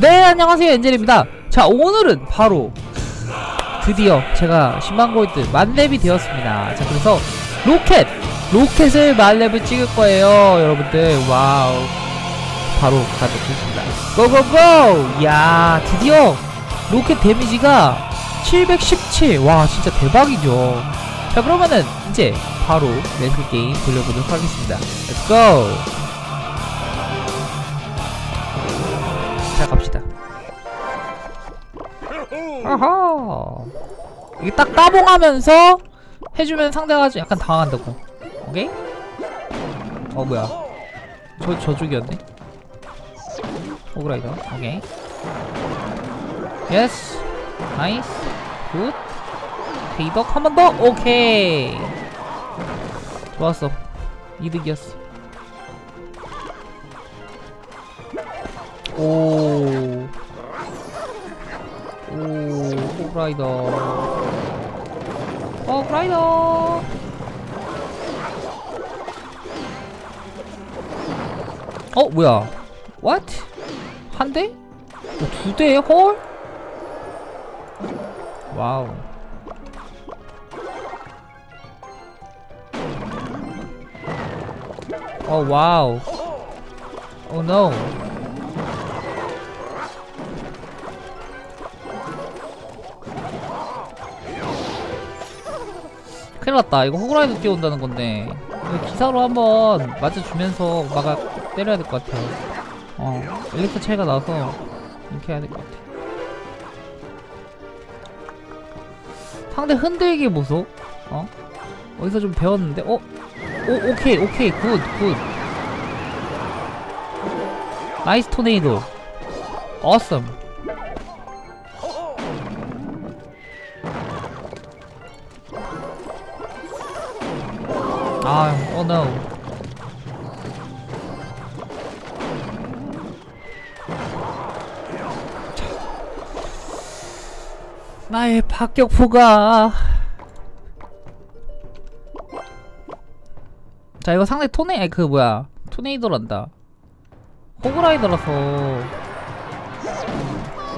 네 안녕하세요 엔젤입니다. 자 오늘은 바로 드디어 제가 10만 골드 만렙이 되었습니다. 자 그래서 로켓 로켓을 만렙을 찍을 거예요 여러분들. 와우. 바로 가도록 하겠습니다. 고고고! 야 드디어 로켓 데미지가 717와 진짜 대박이죠. 자 그러면은 이제 바로 렌즈 게임 돌려보도록 하겠습니다. 렛츠고 자 갑시다. 아하! 이게 딱 따봉하면서 해주면 상대가 좀 약간 당황한다고. 오케이? 어 뭐야? 저 저쪽이었네? 오그라이더. 오케이. 예스 나이스 굿 페이덕 한 번 더? 오케이. 좋았어. 이득이었어 오. 오, 호그라이더. 호그라이더. 어, 뭐야? What? 한 대? 어, 두 대? 헐? 와우. 어, 와우. 오, 노. 큰일 났다. 이거 호그라이더 뛰어온다는 건데. 기사로 한번 맞아주면서 막아 때려야 될 것 같아. 어. 엘리트 차이가 나서 이렇게 해야 될 것 같아. 상대 흔들기 보소. 어? 어디서 좀 배웠는데? 어? 오, 오케이, 오케이. 굿, 굿. 나이스 토네이도. 어썸. 아, 오 노. 나의 박격포가. 자 이거 상대 토네 그 뭐야. 토네이도란다. 호그라이더라서.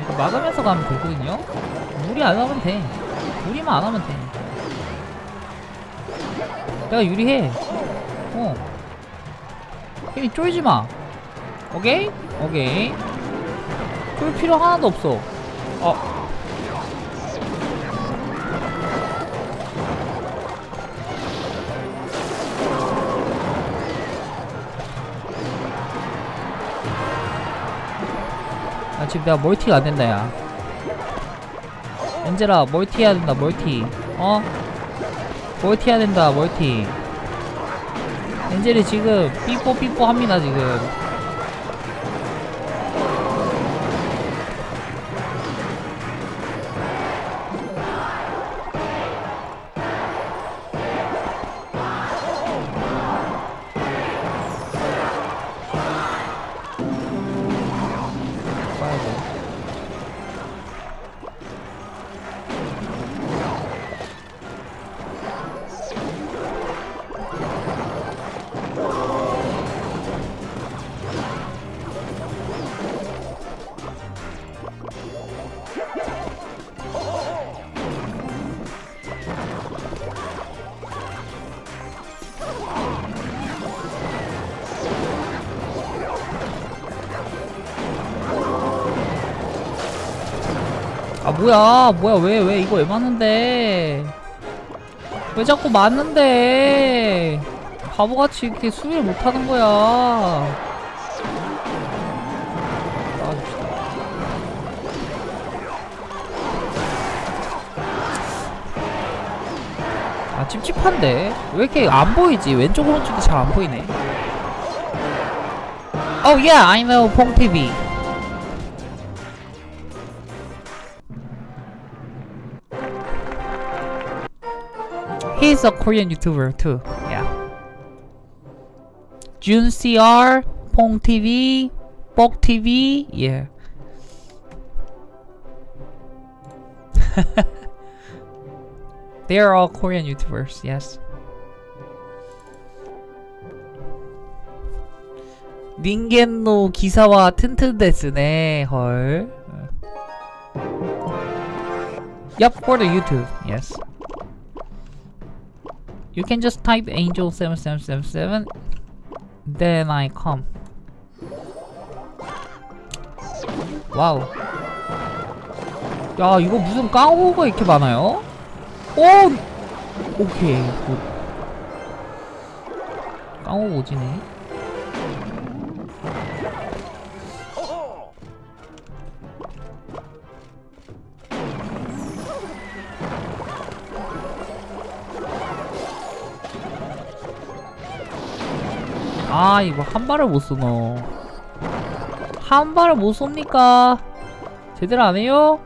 이거 막으면서 가면 되거든요? 무리 안 하면 돼. 무리만 안 하면 돼 내가 유리해. 어. 힘이 쫄지 마. 오케이? 오케이. 쫄 필요 하나도 없어. 어. 아, 지금 내가 멀티가 안 된다, 야. 엔젤아, 멀티 해야 된다, 멀티. 어? 멀티 해야 된다 멀티. 엔젤이 지금 삐뽀 삐뽀 합니다 지금 뭐야? 뭐야? 왜왜 이거 왜 맞는데? 왜 자꾸 맞는데? 바보같이 이렇게 수비를 못하는 거야. 나와줍시다 아 찝찝한데? 왜 이렇게 안 보이지? 왼쪽 오른쪽이 잘 안 보이네. Oh yeah I know 퐁TV He's a Korean YouTuber too. Yeah. Jun CR, Pong TV, Bok TV. Yeah. they are all Korean YouTubers. Yes. 닌겐노 기사와 튼튼데스네 헐 Yup, for the YouTube, yes You can just type angel7777 Then I come 와우 야 이거 무슨 깡호가 이렇게 많아요? 오! 오케이 굿 깡호 오지네 아 이거 한 발을 못 쏘노. 한 발을 못 쏩니까? 제대로 안 해요?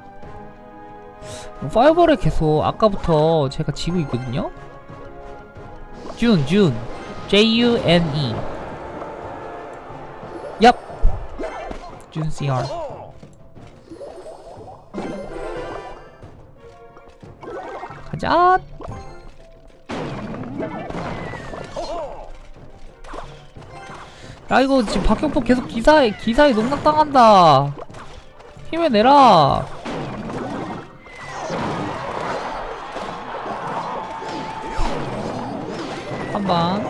파이어볼을 계속 아까부터 제가 지고 있거든요? 준, 준. J-U-N-E 얍. 준 CR 가자 야 이거 지금 박격포 계속 기사에 기사에 농락당한다. 힘을 내라. 한방.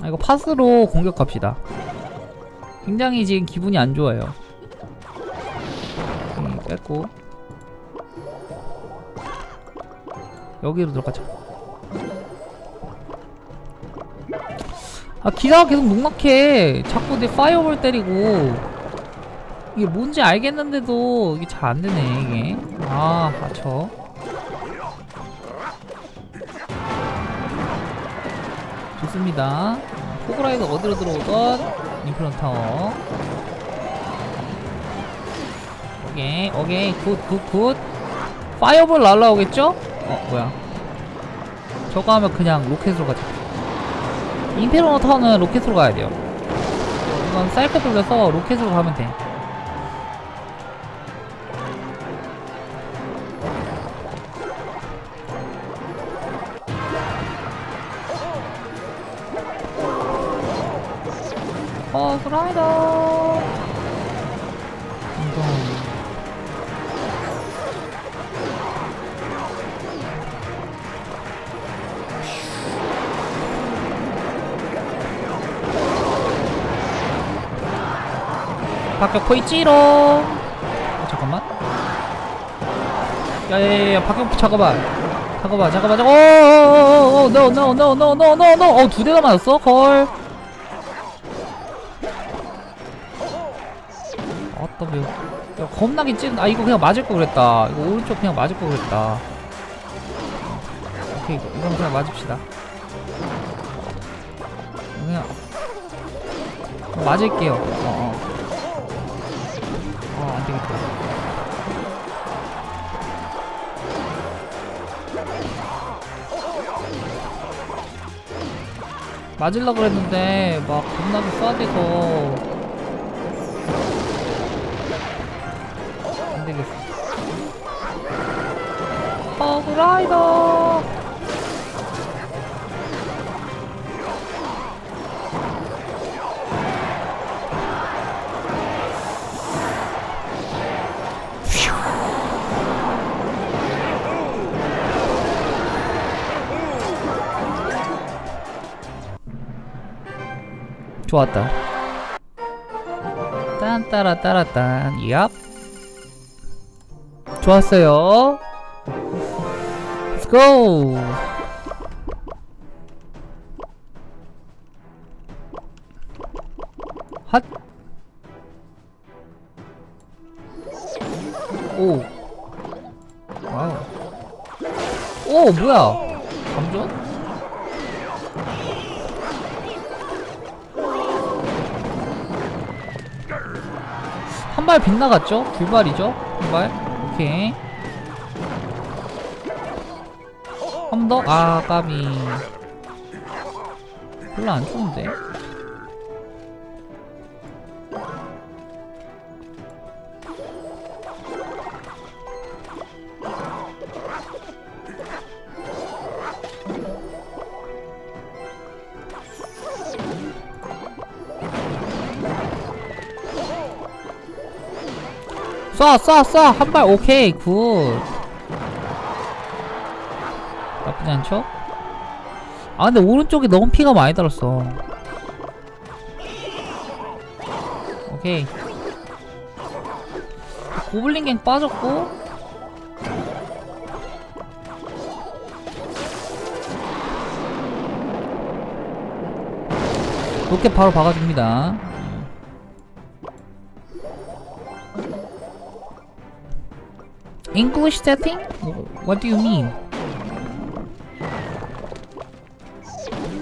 아 이거 파스로 공격합시다. 굉장히 지금 기분이 안 좋아요. 음, 뺐고 여기로 들어가자. 아 기사가 계속 농락해. 자꾸 내 파이어볼 때리고. 이게 뭔지 알겠는데도 이게 잘 안되네 이게. 아 맞춰. 좋습니다. 호그라이더 어디로 들어오던? 타워. 오케이 오케이. 굿굿굿. 파이어볼 날라오겠죠? 어 뭐야? 저거 하면 그냥 로켓으로 가자. 임페로너 타워는 로켓으로 가야 돼요. 이건 사이클 돌려서 로켓으로 가면 돼. 어, 슬라이더. 박격포 있지롱. 어, 잠깐만. 야야야 잠깐만. 잠깐만 잠깐만 잠깐. 오오오오 no. 어두 대가 맞았어. 헐. 아따 매 야, 겁나게 찐. 아 이거 그냥 맞을 거 그랬다. 이거 오른쪽 그냥 맞을 거 그랬다. 오케이 이건 그냥 맞읍시다. 그냥 맞을게요. 어 어. 어 안되겠다. 맞으려고 그랬는데 막 겁나게 쏴대서 안되겠어 허그라이더 좋았다 딴따라 따라딴 얍 좋았어요 Let's go 핫 오. 와우. 오, 뭐야? 감전? 발 빗나갔죠? 두 발이죠? 한 발? 오케이. 한 번 더? 아, 까비. 별로 안 좋은데? 쏴 쏴 쏴. 한 발 오케이. 굿. 나쁘지 않죠? 아 근데 오른쪽에 너무 피가 많이 들었어. 오케이. 고블린 갱 빠졌고. 로켓 바로 박아줍니다 English setting? What do you mean?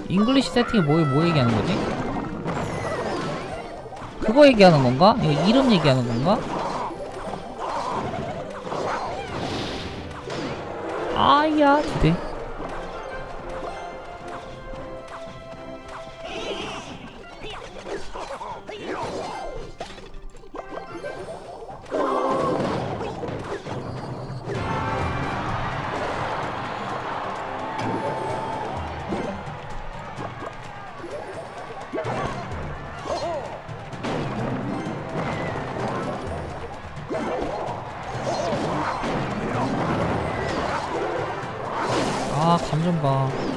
English 세팅이 뭐, 뭐 얘기하는 거지? 그거 얘기하는 건가? 이거 이름 얘기하는 건가? 아야, 기대. 좀 봐.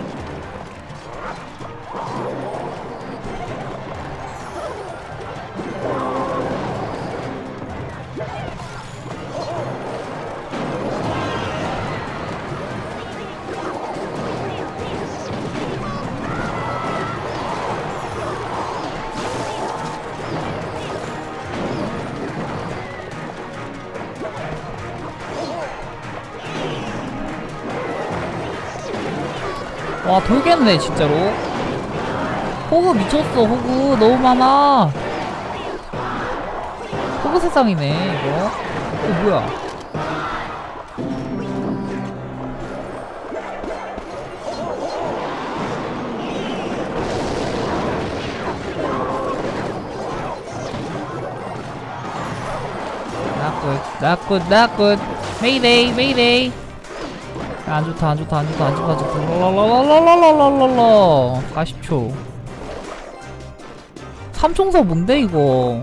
와 돌겠네 진짜로 호구 미쳤어 호구 너무 많아 호구 세상이네 이거 어 뭐야 good, not good. Mayday, mayday. 안 좋다 안 좋다 안 좋다 안 좋다 안 좋다 랄랄랄랄랄랄랄라 40초 삼총사 뭔데 이거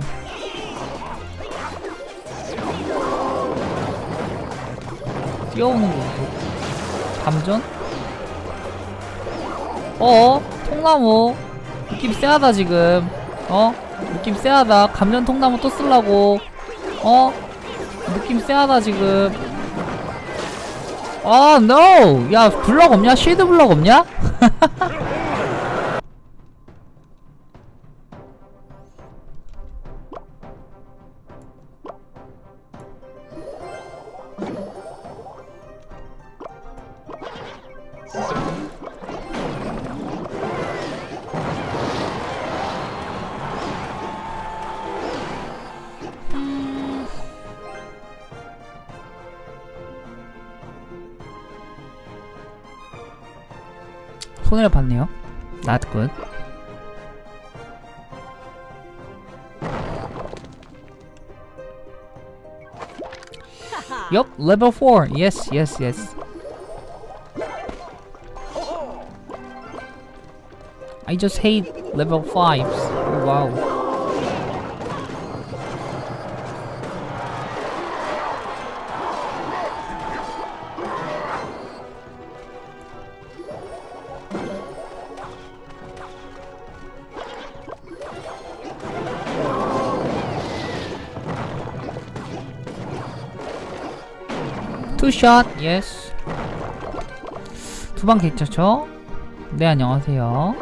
뛰어오는 거 감전? 어? 통나무 느낌 쎄하다 지금 어? 느낌 쎄하다 감전 통나무 또 쓸라고 어? 느낌 쎄하다 지금 아, no! 야, 블럭 없냐? 쉴드 블럭 없냐? 손해를 봤네요. Not good. Yup, level 4. Yes, yes, yes. I just hate level 5s. Oh, wow. 투샷 예스 두방 괜찮죠? 네 안녕하세요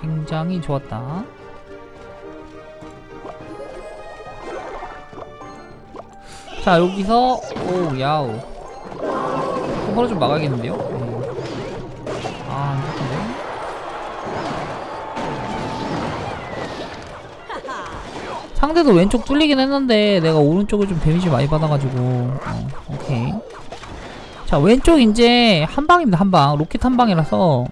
굉장히 좋았다 자 여기서 오 야우 호버를 좀 막아야겠는데요? 상대도 왼쪽 뚫리긴 했는데 내가 오른쪽을 좀 데미지 많이 받아가지고. 어, 오케이. 자 왼쪽 이제 한방입니다 한방. 로켓 한방이라서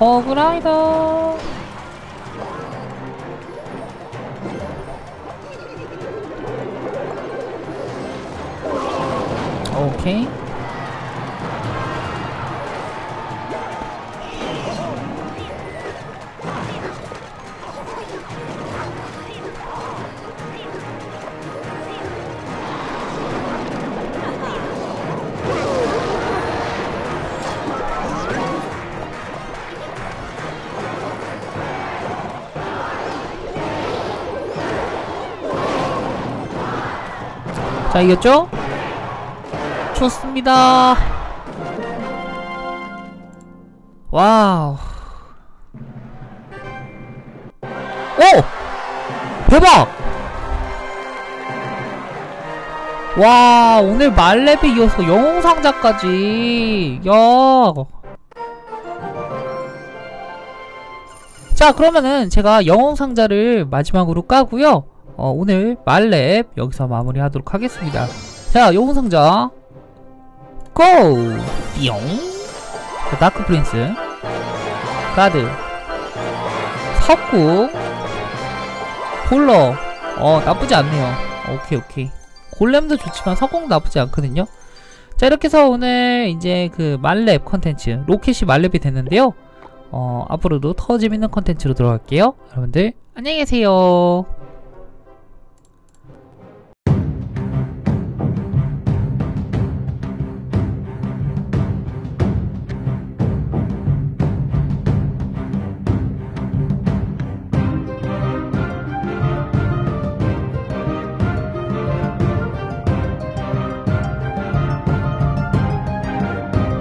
허그라이더 자 이겼죠? 좋습니다 와우 오! 대박! 와 오늘 말렙에 이어서 영웅상자까지 야. 자 그러면은 제가 영웅상자를 마지막으로 까고요 어, 오늘 말렙 여기서 마무리하도록 하겠습니다. 자 영웅상자. 고! 띠용. 자, 다크 프린스. 가드. 석궁. 폴러. 어 나쁘지 않네요. 오케이 오케이. 골렘도 좋지만 석궁 나쁘지 않거든요. 자 이렇게 해서 오늘 이제 그 말렙 컨텐츠 로켓이 말렙이 됐는데요. 어 앞으로도 더 재밌는 컨텐츠로 들어갈게요. 여러분들 안녕히 계세요